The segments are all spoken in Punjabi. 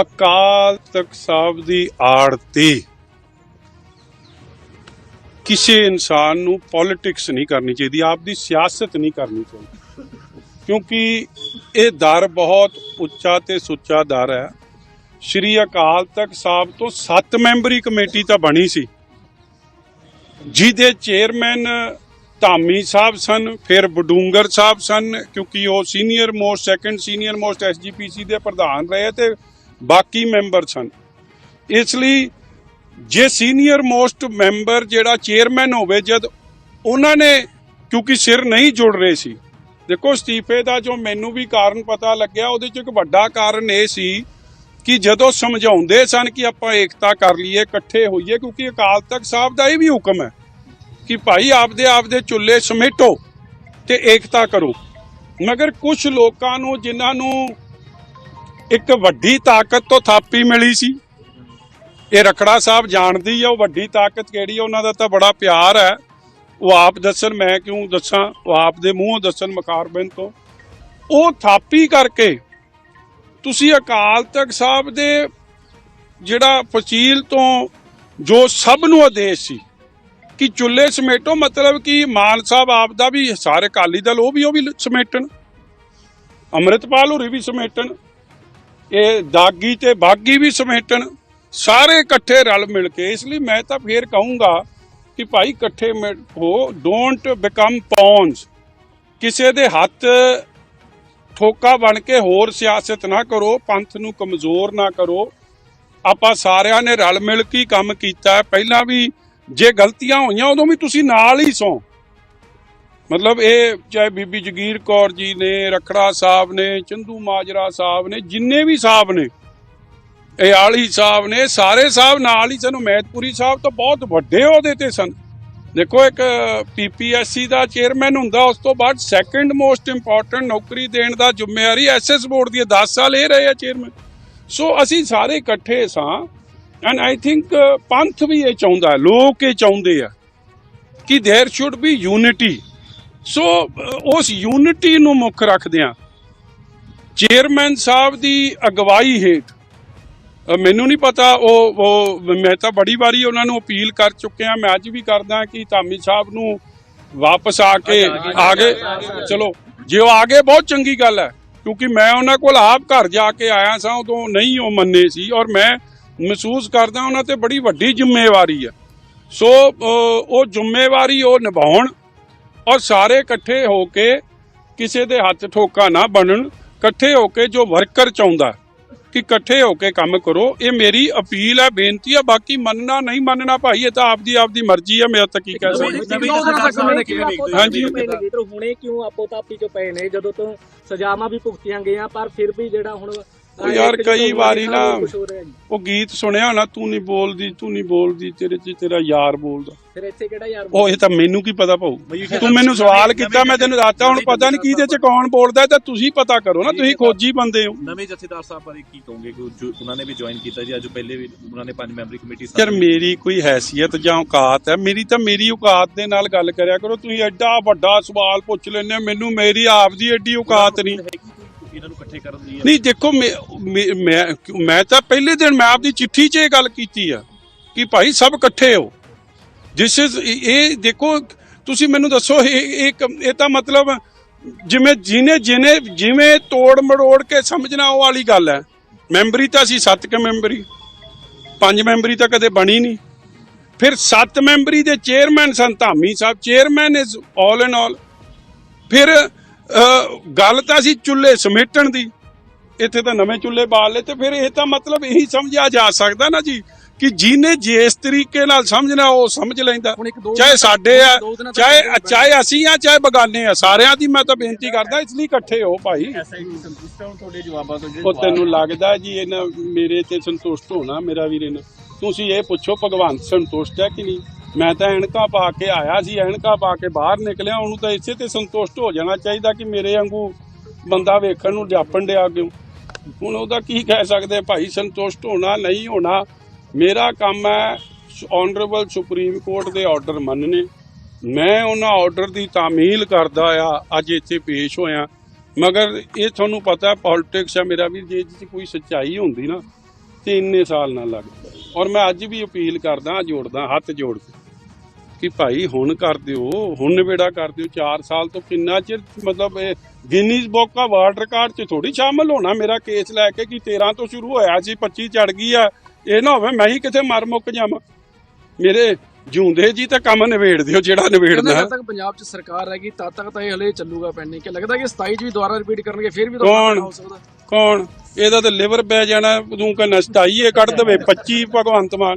ਅਕਾਲ ਤਖਤ ਸਾਹਿਬ ਦੀ ਆੜਤੀ ਕਿਸੇ ਇਨਸਾਨ ਨੂੰ ਪੋਲਿਟਿਕਸ ਨਹੀਂ ਕਰਨੀ ਚਾਹੀਦੀ, ਆਪ ਦੀ ਸਿਆਸਤ ਨਹੀਂ ਕਰਨੀ ਚਾਹੀਦੀ। ਕਿਉਂਕਿ ਇਹ ਦਰ ਬਹੁਤ ਉੱਚਾ ਤੇ ਸੁੱਚਾ ਦਰ ਹੈ। ਸ਼੍ਰੀ ਅਕਾਲ ਤਖਤ ਸਾਹਿਬ ਤੋਂ 7 ਮੈਂਬਰੀ ਕਮੇਟੀ ਤਾਂ ਬਣੀ ਸੀ। ਜਿਹਦੇ ਚੇਅਰਮੈਨ ਧਾਮੀ ਸਾਹਿਬ ਸਨ, ਫਿਰ ਬਡੂੰਗਰ ਸਾਹਿਬ ਸਨ, ਕਿਉਂਕਿ ਉਹ senior most second senior most SGPC ਦੇ ਪ੍ਰਧਾਨ ਰਹੇ ਤੇ ਬਾਕੀ ਮੈਂਬਰ ਸਨ। ਇਸ ਲਈ ਜੇ ਸੀਨੀਅਰ ਮੋਸਟ ਮੈਂਬਰ ਜਿਹੜਾ ਚੇਅਰਮੈਨ ਹੋਵੇ, ਜਦ ਉਹਨਾਂ ਨੇ ਕਿਉਂਕਿ ਸਿਰ ਨਹੀਂ ਜੁੜ ਰਹੇ ਸੀ। ਦੇਖੋ, ਅਸਤੀਫੇ ਦਾ ਜੋ ਮੈਨੂੰ ਵੀ ਕਾਰਨ ਪਤਾ ਲੱਗਿਆ, ਉਹਦੇ ਚ ਇੱਕ ਵੱਡਾ ਕਾਰਨ ਇਹ ਸੀ ਕਿ ਜਦੋਂ ਸਮਝਾਉਂਦੇ ਸਨ ਕਿ ਆਪਾਂ ਏਕਤਾ ਕਰ ਲਈਏ, ਇਕੱਠੇ ਹੋਈਏ, ਕਿਉਂਕਿ ਅਕਾਲ ਤਖਤ ਸਾਹਿਬ ਦਾ ਇਹ ਵੀ ਹੁਕਮ ਹੈ ਕਿ ਭਾਈ, ਆਪਦੇ ਆਪਦੇ ਚੁੱਲ੍ਹੇ ਸਮੇਟੋ ਤੇ ਏਕਤਾ ਕਰੋ। ਮਗਰ ਕੁਝ ਲੋਕਾਂ ਨੂੰ, ਜਿਨ੍ਹਾਂ ਨੂੰ ਇੱਕ ਵੱਡੀ ਤਾਕਤ ਤੋਂ ਥਾਪੀ ਮਿਲੀ ਸੀ। ਇਹ ਰਖੜਾ ਸਾਹਿਬ ਜਾਣਦੀ ਆ ਉਹ ਵੱਡੀ ਤਾਕਤ ਕਿਹੜੀ ਆ, ਉਹਨਾਂ ਦਾ ਤਾਂ ਬੜਾ ਪਿਆਰ ਹੈ। ਉਹ ਆਪ ਦੱਸਣ, ਮੈਂ ਕਿਉਂ ਦੱਸਾਂ? ਉਹ ਆਪ ਦੇ ਮੂੰਹੋਂ ਦੱਸਣ ਮਕਾਰਬਨ ਤੋਂ। ਉਹ ਥਾਪੀ ਕਰਕੇ ਤੁਸੀਂ ਅਕਾਲ ਤਖਤ ਸਾਹਿਬ ਦੇ ਜਿਹੜਾ ਫਸੀਲ ਤੋਂ ਜੋ ਸਭ ਨੂੰ ਆਦੇਸ਼ ਸੀ ਕਿ ਚੁੱਲ੍ਹੇ ਸਮੇਟੋ, ਮਤਲਬ ਕਿ ਮਾਨ ਸਾਹਿਬ ਆਪ ਦਾ ਵੀ, ਸਾਰੇ ਅਕਾਲੀ ਦਲ ਉਹ ਵੀ ਉਹ ਵੀ ਸਮੇਟਣ। ਅੰਮ੍ਰਿਤਪਾਲ ਹੋਰੀ ਵੀ ਸਮੇਟਣ। ਇਹ ਦਾਗੀ ਤੇ ਬਾਗੀ ਵੀ ਸਮੇਟਣ, ਸਾਰੇ ਇਕੱਠੇ ਰਲ ਮਿਲ ਕੇ, ਇਸ ਲਈ ਮੈਂ ਤਾਂ ਫੇਰ ਕਹੂੰਗਾ ਕਿ ਭਾਈ ਇਕੱਠੇ ਮਿਲ- ਹੋ ਡੋਂਟ ਬਿਕਮ ਪੌਨਸ ਕਿਸੇ ਦੇ ਹੱਥ ਠੋਕਾ ਬਣ ਕੇ ਹੋਰ ਸਿਆਸਤ ਨਾ ਕਰੋ, ਪੰਥ ਨੂੰ ਕਮਜ਼ੋਰ ਨਾ ਕਰੋ। ਆਪਾਂ ਸਾਰਿਆਂ ਨੇ ਰਲ ਮਿਲ ਕੇ ਕੰਮ ਕੀਤਾ ਪਹਿਲਾਂ ਵੀ ਜੇ ਗਲਤੀਆਂ ਹੋਈਆਂ, ਉਦੋਂ ਵੀ ਤੁਸੀਂ ਨਾਲ ਹੀ ਸੋ। ਮਤਲਬ ਇਹ ਚਾਹੇ ਬੀਬੀ ਜਗੀਰ ਕੌਰ ਜੀ ਨੇ ਰਖੜਾ ਸਾਹਿਬ ਨੇ ਚੰਦੂ ਮਾਜਰਾ ਸਾਹਿਬ ਨੇ ਜਿੰਨੇ ਵੀ ਸਾਹਿਬ ਨੇ ਇਹ ਆਲੀ ਸਾਹਿਬ ਨੇ ਸਾਰੇ ਸਾਹਿਬ ਨਾਲ ਹੀ ਸਨ ਮੈਦਪੁਰੀ ਸਾਹਿਬ ਤਾਂ ਬਹੁਤ ਵੱਡੇ ਅਹੁਦੇ ਤੇ ਸਨ ਦੇਖੋ ਇੱਕ ਪੀਪੀਐਸਸੀ ਦਾ ਚੇਅਰਮੈਨ ਹੁੰਦਾ ਉਸ ਤੋਂ ਬਾਅਦ ਸੈਕੰਡ ਮੋਸਟ ਇੰਪੋਰਟੈਂਟ ਨੌਕਰੀ ਦੇਣ ਦਾ ਜ਼ਿੰਮੇਵਾਰੀ ਐਸਐਸ ਬੋਰਡ ਦੀ ਹੈ। 10 ਸਾਲ ਇਹ ਰਹੇ ਆ ਚੇਅਰਮੈਨ ਸੋ ਅਸੀਂ ਸਾਰੇ ਇਕੱਠੇ ਸਾਂ ਐਂਡ ਆਈ ਥਿੰਕ ਪੰਥ ਵੀ ਇਹ ਚਾਹੁੰਦਾ ਹੈ, ਲੋਕ ਇਹ ਚਾਹੁੰਦੇ ਆ ਕਿ there should be unity so ਉਸ ਯੂਨਿਟੀ ਨੂੰ ਮੁੱਖ ਰੱਖਦਿਆਂ ਚੇਅਰਮੈਨ ਸਾਹਿਬ ਦੀ ਅਗਵਾਈ ਹੇਠ ਮੈਨੂੰ ਨਹੀਂ ਪਤਾ ਉਹ ਉਹ ਮੈਂ ਤਾਂ ਬੜੀ ਵਾਰੀ ਉਹਨਾਂ ਨੂੰ ਅਪੀਲ ਕਰ ਚੁੱਕਿਆ ਮੈਂ ਅੱਜ ਵੀ ਕਰਦਾ ਕਿ ਧਾਮੀ ਸਾਹਿਬ ਨੂੰ ਵਾਪਸ ਆ ਕੇ ਆ ਗਏ ਚਲੋ ਜੇ ਉਹ ਆ ਗਏ ਬਹੁਤ ਚੰਗੀ ਗੱਲ ਹੈ ਕਿਉਂਕਿ ਮੈਂ ਉਹਨਾਂ ਕੋਲ ਆਪ ਘਰ ਜਾ ਕੇ ਆਇਆ ਸਾਂ ਉਦੋਂ ਨਹੀਂ ਉਹ ਮੰਨੇ ਸੀ ਔਰ ਮੈਂ ਮਹਿਸੂਸ ਕਰਦਾ ਉਹਨਾਂ ਤੇ ਬੜੀ ਵੱਡੀ ਜ਼ਿੰਮੇਵਾਰੀ ਹੈ। ਸੋ ਉਹ ਜ਼ਿੰਮੇਵਾਰੀ ਉਹ ਨਿਭਾਉਣ ਔਰ ਸਾਰੇ ਇਕੱਠੇ ਹੋ ਕੇ ਕਿਸੇ ਦੇ ਹੱਥ ਠੋਕਾ ਨਾ ਬਣਨ ਇਕੱਠੇ ਹੋ ਕੇ ਜੋ ਵਰਕਰ ਚਾਹੁੰਦਾ ਕਿ ਇਕੱਠੇ ਹੋ ਕੇ ਕੰਮ ਕਰੋ ਇਹ ਮੇਰੀ ਅਪੀਲ ਹੈ ਬੇਨਤੀ ਹੈ ਬਾਕੀ ਮੰਨਣਾ ਨਹੀਂ ਮੰਨਣਾ ਭਾਈ ਇਹ ਤਾਂ ਆਪਦੀ ਆਪਦੀ ਮਰਜ਼ੀ ਹੈ ਮੈਂ ਤਾਂ ਕੀ ਕਹਿ ਸਕਦਾ ਹਾਂਜੀ। ਹੁਣੇ ਕਿਉਂ ਆਪੋ ਤਾਪੀ ਚ ਪਏ ਨੇ ਜਦੋਂ ਤੋਂ ਸਜ਼ਾਵਾਂ ਵੀ ਭੁਗਤੀਆਂ ਗਈਆਂ ਪਰ ਫਿਰ ਵੀ ਜਿਹੜਾ ਹੁਣ ਉਹ ਯਾਰ ਕਈ ਵਾਰੀ ਨਾ। ਉਹ ਗੀਤ ਸੁਣਿਆ ਨਾ ਤੂੰ ਨਹੀਂ ਬੋਲਦੀ ਤੂੰ ਨਹੀਂ ਬੋਲਦੀ ਤੇਰੇ 'ਚ ਤੇਰਾ ਯਾਰ ਬੋਲਦਾ ਫਿਰ ਇੱਥੇ ਕਿਹੜਾ ਯਾਰ ਉਹ ਇਹ ਤਾਂ ਮੈਨੂੰ ਕੀ ਪਤਾ ਭਾਊ? ਤੂੰ ਮੈਨੂੰ ਸਵਾਲ ਕੀਤਾ ਮੈਂ ਤੈਨੂੰ ਦੱਸਤਾ ਹੁਣ ਪਤਾ ਨਹੀਂ ਕਿਹਦੇ 'ਚ ਕੌਣ ਬੋਲਦਾ ਤਾਂ ਤੁਸੀਂ ਪਤਾ ਕਰੋ ਨਾ ਤੁਸੀਂ ਖੋਜੀ ਬੰਦੇ ਹੋ। ਨਵੇਂ ਜਥੇਦਾਰ ਸਾਹਿਬ ਬਾਰੇ ਕੀ ਕਹੋਗੇ? ਕਿ ਉਹਨਾਂ ਨੇ ਵੀ ਜੁਆਇਨ ਕੀਤਾ ਜੀ ਅੱਜ ਪਹਿਲੇ ਵੀ ਉਹਨਾਂ ਨੇ ਪੰਜ ਮੈਂਬਰੀ ਕਮੇਟੀ ਯਾਰ ਮੇਰੀ ਕੋਈ ਹੈਸੀਅਤ ਜਾਂ ਔਕਾਤ ਹੈ ਮੇਰੀ ਤਾਂ ਮੇਰੀ ਔਕਾਤ ਦੇ ਨਾਲ ਗੱਲ ਕਰਿਆ ਕਰੋ ਤੁਸੀਂ ਐਡਾ ਵੱਡਾ ਸਵਾਲ ਪੁੱਛ ਲੈਂਦੇ ਹੋ, ਮੈਨੂੰ ਮੇਰੀ ਆਪ ਦੀ ਐਡੀ ਔਕਾਤ ਨਹੀਂ। ਇਹਨਾਂ ਨੂੰ ਇਕੱਠੇ ਕਰਨ ਦੀ ਨਹੀਂ ਦੇਖੋ ਮੈਂ ਮੈਂ ਤਾਂ ਪਹਿਲੇ ਦਿਨ ਮੈਂ ਆਪਦੀ ਚਿੱਠੀ 'ਚ ਇਹ ਗੱਲ ਕੀਤੀ ਆ ਕਿ ਭਾਈ ਸਭ ਇਕੱਠੇ ਹੋ। ਜਿਸ ਇਜ਼ ਇਹ ਦੇਖੋ, ਤੁਸੀਂ ਮੈਨੂੰ ਦੱਸੋ, ਇਹ ਇਹ ਕ- ਇਹ ਤਾਂ ਮਤਲਬ ਜਿਵੇਂ ਜਿਹਨੇ ਜਿਹਨੇ, ਜਿਵੇਂ ਤੋੜ ਮਰੋੜ ਕੇ ਸਮਝਣਾ ਉਹ ਵਾਲੀ ਗੱਲ ਹੈ। ਮੈਂਬਰੀ ਤਾਂ ਸੀ ਸੱਤ ਕੇ ਮੈਂਬਰੀ, ਪੰਜ ਮੈਂਬਰੀ ਤਾਂ ਕਦੇ ਬਣੀ ਨਹੀਂ। ਫਿਰ ਸੱਤ ਮੈਂਬਰੀ ਦੇ chairman son Dhami Sahib, chairman is all and all ਫਿਰ ਗੱਲ ਤਾਂ ਸੀ ਚੁੱਲ੍ਹੇ ਸਮੇਟਣ ਦੀ। ਇੱਥੇ ਤਾਂ ਨਵੇਂ ਚੁੱਲ੍ਹੇ ਬਾਲ ਲਏ ਤੇ ਫਿਰ ਇਹ ਤਾਂ ਮਤਲਬ ਇਹੀ ਸਮਝਿਆ ਜਾ ਸਕਦਾ ਨਾ ਜੀ। ਕਿ ਜਿਹਨੇ ਜਿਸ ਤਰੀਕੇ ਨਾਲ ਸਮਝਣਾ ਉਹ ਸਮਝ ਲੈਂਦਾ। ਚਾਹੇ ਸਾਡੇ ਆ ਚਾਹੇ ਚਾਹੇ ਅਸੀਂ ਆ ਚਾਹੇ ਬਗਾਨੇ ਆ ਸਾਰਿਆਂ ਦੀ ਮੈਂ ਤਾਂ ਬੇਨਤੀ ਕਰਦਾ ਇਸ ਲਈ ਇਕੱਠੇ ਹੋ ਭਾਈ। ਉਹ ਤੈਨੂੰ ਲੱਗਦਾ ਜੀ ਇਹਨਾਂ ਮੇਰੇ ਤੇ ਸੰਤੁਸ਼ਟ ਹੋਣਾ ਮੇਰਾ ਵੀਰ ਇਹਨਾਂ ਤੁਸੀਂ ਇਹ ਪੁੱਛੋ ਭਗਵੰਤ ਸੰਤੁਸ਼ਟ ਹੈ ਕਿ ਨਹੀਂ? ਮੈਂ ਤਾਂ ਐਨਕਾਂ ਪਾ ਕੇ ਆਇਆ ਸੀ ਐਨਕਾਂ ਪਾ ਕੇ ਬਾਹਰ ਨਿਕਲਿਆ ਉਹਨੂੰ ਤਾਂ ਇਸੇ ਤੇ ਸੰਤੁਸ਼ਟ ਹੋ ਜਾਣਾ ਚਾਹੀਦਾ ਕਿ ਮੇਰੇ ਵਾਂਗੂ ਬੰਦਾ ਵੇਖਣ ਨੂੰ ਜਾਪਣ ਡਿਆ ਕਿਉਂ? ਹੁਣ ਉਹਦਾ ਕੀ ਕਹਿ ਸਕਦੇ ਭਾਈ ਸੰਤੁਸ਼ਟ ਹੋਣਾ ਨਹੀਂ ਹੋਣਾ ਮੇਰਾ ਕੰਮ ਹੈ ਆਨਰੇਬਲ ਸੁਪਰੀਮ ਕੋਰਟ ਦੇ ਆਰਡਰ ਮੰਨਣੇ ਮੈਂ ਉਹਨਾਂ ਆਰਡਰ ਦੀ ਤਾਮੀਲ ਕਰਦਾ ਆ, ਅੱਜ ਇੱਥੇ ਪੇਸ਼ ਹੋਇਆ। ਮਗਰ ਇਹ ਤੁਹਾਨੂੰ ਪਤਾ ਪੋਲਿਟਿਕਸ ਆ ਮੇਰਾ ਵੀ ਜੇ ਇਹਦੇ 'ਚ ਕੋਈ ਸੱਚਾਈ ਹੁੰਦੀ ਨਾ, ਤੇ ਇੰਨੇ ਸਾਲ ਨਾ ਲੱਗਦੇ ਔਰ ਮੈਂ ਅੱਜ ਵੀ ਅਪੀਲ ਕਰਦਾ ਜੋੜਦਾ ਹੱਥ ਜੋੜ ਕੇ, ਕਿ ਭਾਈ ਹੁਣ ਕਰ ਦਿਓ, ਹੁਣ ਨਿਬੇੜਾ ਕਰ ਦਿਓ। 4 ਸਾਲ ਤੋਂ ਕਿੰਨਾ ਚਿਰ, ਮਤਲਬ ਇਹ Guinness book of world record 'ਚ ਥੋੜੀ ਸ਼ਾਮਲ ਹੋਣਾ। ਮੇਰਾ ਕੇਸ ਲੈ ਕੇ ਕਿ 13 ਤੋਂ ਸ਼ੁਰੂ ਹੋਇਆ ਸੀ 25 ਚੜ ਗਈ ਆ। ਇਹ ਨਾ ਹੋਵੇ ਮੈਂ ਹੀ ਕਿਤੇ ਮਰ ਮੁੱਕ ਜਾਵਾਂ। ਮੇਰੇ ਜਿਉਂਦੇ ਜੀ ਤਾਂ ਕੰਮ ਨਿਬੇੜ ਦਿਓ ਜਿਹੜਾ ਕਹਿੰਦੇ ਨਿਬੇੜਨਾ ਹੈ। ਜਦ ਤੱਕ ਪੰਜਾਬ 'ਚ ਸਰਕਾਰ ਰਹੇਗੀ ਤਦ ਤੱਕ ਤਾਂ ਇਹ ਹਲੇ ਚੱਲੂਗਾ ਪੈਂਡਿੰਗ ਕਿ ਲੱਗਦਾ ਕਿ 27 'ਚ ਵੀ ਦੁਬਾਰਾ ਰਿਪੀਟ ਕਰਨਗੇ ਫਿਰ ਵੀ ਤਾਂ ਕੌਣ? ਹੋ ਸਕਦਾ। ਕੌਣ? ਇਹਦਾ ਤਾਂ ਲਿਵਰ ਪੈ ਜਾਣਾ ਤੂੰ ਕਹ ਨਸਤਾਈ ਇਹ ਕੱਢ ਦਵੇ 25 ਭਗਵੰਤ ਮਾਨ।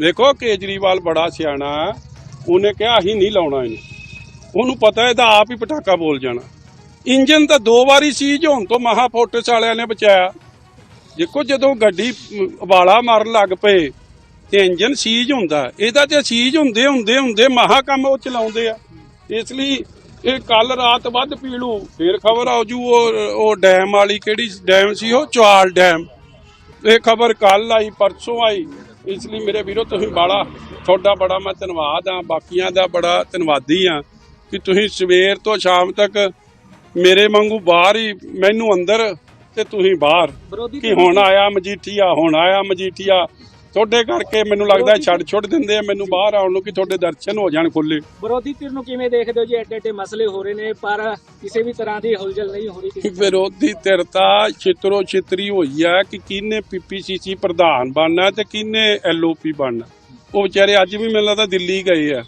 ਦੇਖੋ ਕੇਜਰੀਵਾਲ ਬੜਾ ਸਿਆਣਾ। ਉਹਨੇ ਕਿਹਾ ਅਸੀਂ ਨਹੀਂ ਲਾਉਣਾ ਇਹਨੂੰ। ਉਹਨੂੰ ਪਤਾ ਇਹਦਾ ਆਪ ਹੀ ਪਟਾਕਾ ਬੋਲ ਜਾਣਾ। ਇੰਜਨ ਤਾਂ ਦੋ ਵਾਰੀ ਸੀਜ ਹੋਣ ਤੋਂ ਮਹਾ ਵਾਲਿਆਂ ਨੇ ਬਚਾਇਆ। ਦੇਖੋ ਜਦੋਂ ਗੱਡੀ ਅਮ, ਉਬਾਲਾ ਮਾਰਨ ਲੱਗ ਪਏ ਤੇ ਇੰਜਨ ਸੀਜ ਹੁੰਦਾ ਇਹਦਾ ਤੇ ਸੀਜ ਹੁੰਦੇ ਹੁੰਦੇ ਹੁੰਦੇ ਮਹਾ ਕੰਮ ਉਹ ਚਲਾਉਂਦੇ ਆ। ਇਸ ਲਈ ਇਹ ਕੱਲ ਰਾਤ ਵੱਧ ਪੀਲੂ ਫੇਰ ਖਬਰ ਆਉ ਜੂ ਉਹ ਉਹ ਡੈਮ ਵਾਲੀ ਕਿਹੜੀ ਡੈਮ ਸੀ ਉਹ? ਚਵਾਲ ਡੈਮ। ਇਹ ਖਬਰ ਕੱਲ ਆਈ ਪਰਸੋਂ ਆਈ। ਇਸ ਲਈ ਮੇਰੇ ਵੀਰੋ ਤੁਸੀਂ ਬਾਲਾ ਤੁਹਾਡਾ ਬੜਾ ਮੈਂ ਧੰਨਵਾਦ ਆ ਬਾਕੀਆਂ ਦਾ ਬੜਾ ਧੰਨਵਾਦੀ ਆ ਕਿ ਤੁਸੀਂ ਸਵੇਰ ਤੋਂ ਸ਼ਾਮ ਤੱਕ ਮੇਰੇ ਵਾਂਗੂ ਬਾਹਰ ਹੀ ਮੈਨੂੰ ਅੰਦਰ ਤੇ ਤੁਸੀਂ ਬਾਹਰ ਕਿ ਹੁਣ ਆਇਆ ਮਜੀਠੀਆ ਹੁਣ ਆਇਆ ਮਜੀਠੀਆ। ਤੁਹਾਡੇ ਕਰਕੇ ਮੈਨੂੰ ਲੱਗਦਾ ਛੱਡ ਛੁੱਟ ਦਿੰਦੇ ਆ ਮੈਨੂੰ ਬਾਹਰ ਆਉਣ ਨੂੰ ਕਿ ਤੁਹਾਡੇ ਦਰਸ਼ਨ ਹੋ ਜਾਣ ਖੁੱਲੇ ਵਿਰੋਧੀ ਧਿਰ ਨੂੰ ਕਿਵੇਂ ਦੇਖਦੇ ਹੋ ਜੀ? ਐਡੇ ਐਡੇ ਮਸਲੇ ਹੋ ਰਹੇ ਨੇ ਪਰ ਕਿਸੇ ਵੀ ਤਰ੍ਹਾਂ ਦੀ ਹੁਲਜਲ ਨਹੀਂ ਹੋ ਰਹੀ ਵਿਰੋਧੀ ਧਿਰ ਤਾਂ ਛਿਤਰੋ ਛਿਤਰੀ ਹੋਈ ਆ ਕਿ ਕਿਹਨੇ ਪੀਪੀਸੀਸੀ ਪ੍ਰਧਾਨ ਬਣਨਾ ਤੇ ਕਿਹਨੇ ਐਲਓਪੀ ਬਣਨਾ। ਉਹ ਵਿਚਾਰੇ ਅੱਜ ਵੀ ਮੈਨੂੰ ਲੱਗਦਾ ਦਿੱਲੀ ਗਏ ਆ।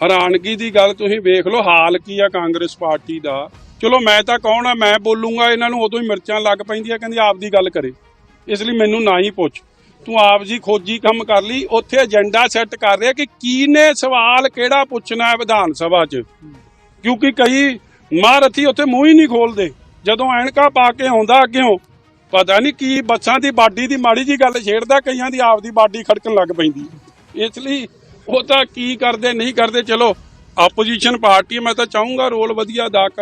ਹੈਰਾਨਗੀ ਦੀ ਗੱਲ ਤੁਸੀਂ ਵੇਖ ਲਓ ਹਾਲ ਕੀ ਆ ਕਾਂਗਰਸ ਪਾਰਟੀ ਦਾ। ਚਲੋ ਮੈਂ ਤਾਂ ਕੌਣ ਆ, ਮੈਂ ਬੋਲੂੰਗਾ, ਇਹਨਾਂ ਨੂੰ ਉਦੋਂ ਹੀ ਮਿਰਚਾਂ ਲੱਗ ਪੈਂਦੀਆਂ, ਕਹਿੰਦੀ ਆਪ ਦੀ ਗੱਲ ਕਰੇ। ਇਸ ਲਈ ਮੈਨੂੰ ਨਾ ਹੀ ਪੁੱਛ। ਤੂੰ ਆਪ ਜੀ ਖੋਜੀ ਕੰਮ ਕਰ ਲਈ, ਉੱਥੇ ਏਜੰਡਾ ਸੈੱਟ ਕਰ ਰਿਹਾ ਕਿ ਕਿਹਨੇ ਸਵਾਲ ਕਿਹੜਾ ਪੁੱਛਣਾ ਹੈ ਵਿਧਾਨ ਸਭਾ 'ਚ? ਕਿਉਂਕਿ ਕਈ ਮਹਾਰਥੀ ਉੱਥੇ ਮੂੰਹ ਹੀ ਨਹੀਂ ਖੋਲਦੇ। ਜਦੋਂ ਐਨਕਾ ਪਾ ਕੇ ਆਉਂਦਾ ਅੱਗਿਓਂ, ਪਤਾ ਨਹੀਂ ਕੀ ਬੱਸਾਂ ਦੀ ਬਾਡੀ ਦੀ ਮਾੜੀ ਜੀ ਗੱਲ ਛੇੜਦਾ, ਕਈਆਂ ਦੀ ਆਪ ਦੀ ਬਾਡੀ ਖੜਕਣ ਲੱਗ ਪੈਂਦੀ। ਇਸ ਲਈ ਉਹ ਤਾਂ ਕੀ ਕਰਦੇ, ਨਹੀਂ ਕਰਦੇ, ਚਲੋ ਆਪੋਜੀਸ਼ਨ ਪਾਰਟੀ ਮੈਂ ਤਾਂ ਚਾਹੂੰਗਾ ਰੋਲ ਵਧੀਆ ਅਦਾ ਕਰ।